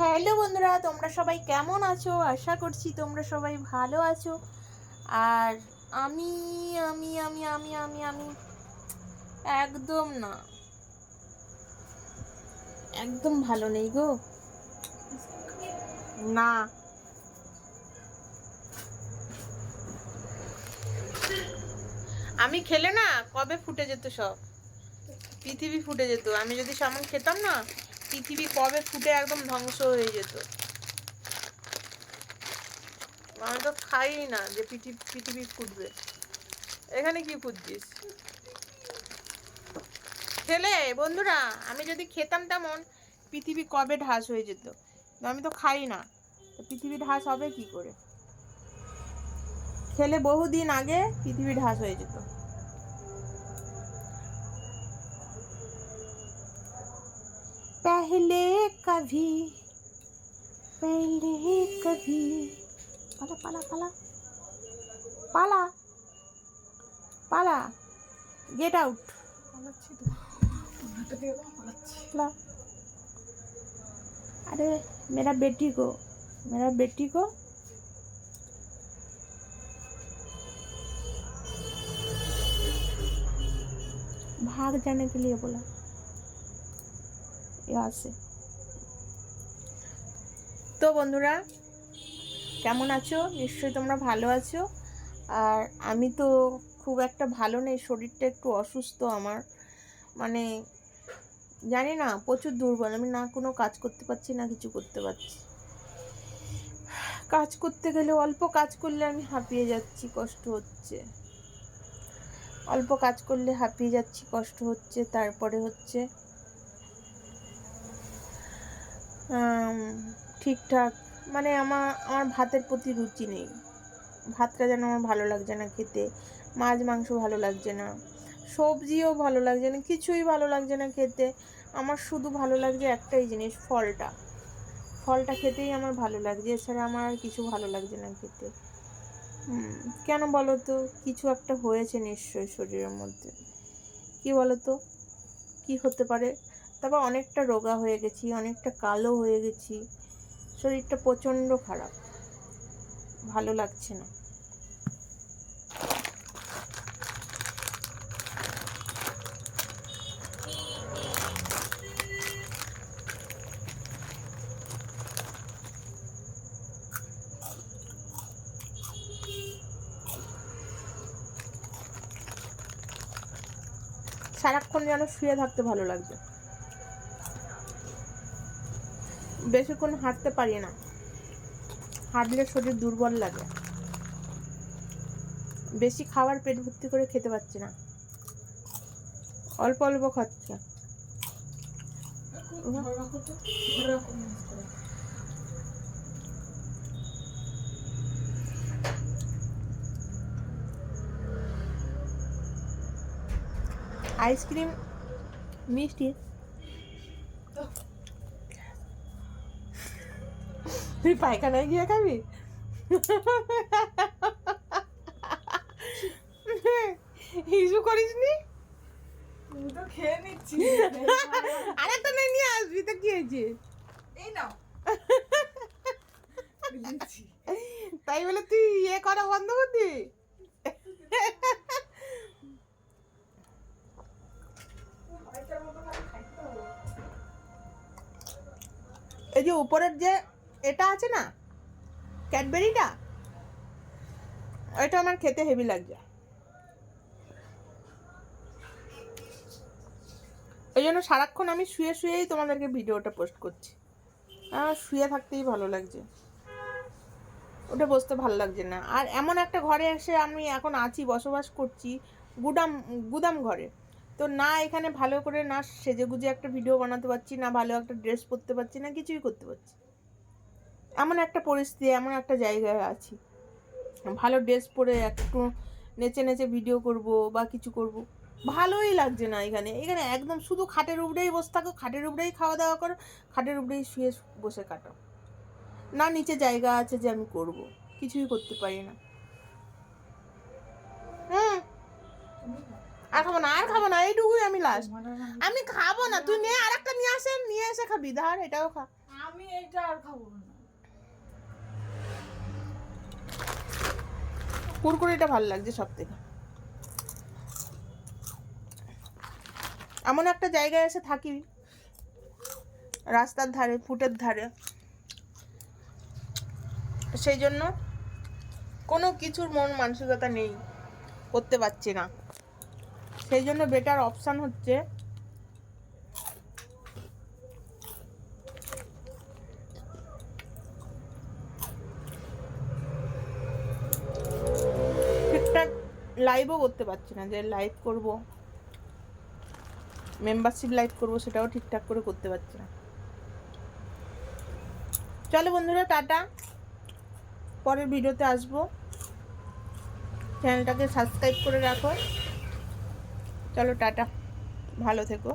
Hello বন্ধুরা, তোমরা সবাই কেমন আছো? আশা করছি তোমরা সবাই ভালো আছো। আর আমি আমি আমি আমি আমি আমি একদম না। একদম ভালো নেই গো। না। আমি খেলে না, কবে ফুটে যেত সব? পৃথিবী ফুটে যেত। আমি যদি সামান খেতাম না পৃথিবী কবে ফুটে একদম ধ্বংস হয়ে যেত। আমি তো খাই না যে পৃথিবী পৃথিবী ফুটবে। এখানে কি ফুটছিস? খেলে, বন্ধুরা, আমি যদি খেতাম তেমন পৃথিবী কবে ঢাস হয়ে যেত। আমি তো খাই না। পৃথিবী ঢাস হবে কি করে? খেলে বহুদিন আগে পৃথিবী ঢাস হয়ে যেত। पहले कभी पहले कभी पाला पाला पाला पाला पाला गेट आउट पाला अरे मेरा बेटी को मेरा बेटी को भाग जाने के लिए बोला আছে। তো বন্ধুরা, কেমন আছো? নিশ্চয়ই তোমরা ভালো আছো। আর আমি তো খুব একটা ভালো নেই, শরীরটা একটু অসুস্থ আমার। মানে জানি না, প্রচুর দুর্বল। আমি না কোনো কাজ করতে পারছি, না কিছু করতে পারছি। কাজ করতে গেলে অল্প কাজ করলে আমি হাঁপিয়ে যাচ্ছি, কষ্ট হচ্ছে। অল্প কাজ করলে হাঁপিয়ে যাচ্ছি, কষ্ট হচ্ছে। তারপরে হচ্ছে ঠিকঠাক মানে আমার আমার ভাতের প্রতি রুচি নেই। ভাতটা যেন আমার ভালো লাগছে না খেতে, মাছ, মাংস ভালো লাগছে না, সবজিও ভালো লাগছে না, কিছুই ভালো লাগছে না খেতে। আমার শুধু ভালো লাগছে একটাই জিনিস, ফলটা। ফলটা খেতেই আমার ভালো লাগছে, এছাড়া আমার আর কিছু ভালো লাগছে না খেতে। কেন বলো তো? কিছু একটা হয়েছে নিশ্চয়ই শরীরের মধ্যে। কি বলো তো? কি হতে পারে? তারপর অনেকটা রোগা হয়ে গেছি, অনেকটা কালো হয়ে গেছি। শরীরটা প্রচণ্ড খারাপ। ভালো লাগছে না। সারাক্ষণ যেন শুয়ে থাকতে ভালো লাগবে। বেশিক্ষণ হাঁটতে পারি না। হাঁটলে শরীর দুর্বল লাগে। বেশি খাবার পেট ভর্তি করে খেতে পারছি না। অল্প অল্প খাচ্ছি। আইসক্রিম মিষ্টি তুই পায়খানায় গিয়ে খাবি? হিসু করিস নি তো খেয়ে নিচ্ছি। আরে তো নিয়ে আসবি তো কি হয়েছে? এই নাও। তাই বলে তুই ইয়ে করা বন্ধ করবি। এই যে উপরের যে এটা আছে না? ক্যাডবেরিটা ওইটা আমার খেতে হেভি লাগছে। ওই জন্য সারাক্ষণ আমি শুয়ে শুয়েই তোমাদেরকে ভিডিওটা পোস্ট করছি। আমার শুয়ে থাকতেই ভালো লাগছে। ওটা বসতে ভালো লাগছে না। আর এমন একটা ঘরে এসে আমি এখন আছি, বসবাস করছি, গুদাম গুদাম ঘরে। তো না এখানে ভালো করে না সেজে গুজে একটা ভিডিও বানাতে পারছি, না ভালো একটা ড্রেস পরতে পারছি, না কিছুই করতে পারছি। এমন একটা পরিস্থিতি, এমন একটা জায়গায় আছি। ভালো ড্রেস পরে একটু নেচে নেচে ভিডিও করব বা কিছু করব। ভালোই লাগছে না এখানে। এখানে একদম শুধু খাটের উপরেই বসে থাকো, খাটের উপরেই খাওয়া দাওয়া করো, খাটের উপরেই শুয়ে বসে কাটো না নিচে জায়গা আছে যে আমি করব, কিছুই করতে পারি না। হুম। আর খাব না, আর খাব না, এইটুকুই আমি লাস্ট আমি- খাব না, তুই নিয়ে আর একটা নিয়ে আসে, নিয়ে এসে খাবি। ধার এটাও খা। আমি এইটা আর খাব না। কুরকুরিটা ভালো লাগছে সব থেকে এমন একটা জায়গায় এসে থাকি, রাস্তার ধারে ফুটের ধারে। সেই জন্য কোনো কিছুর মন মানসিকতা নেই, করতে পারছি না। সেই জন্য বেটার অপশান হচ্ছে ঠিকঠাক লাইভও করতে পারছি না, যে লাইভ করব মেম্বারশিপ লাইভ করব সেটাও ঠিকঠাক করে করতে পারছি না। চলো বন্ধুরা, টাটা। পরের ভিডিওতে আসব। চ্যানেলটাকে সাবস্ক্রাইব করে রাখো। চলো টাটা। ভালো থেকো।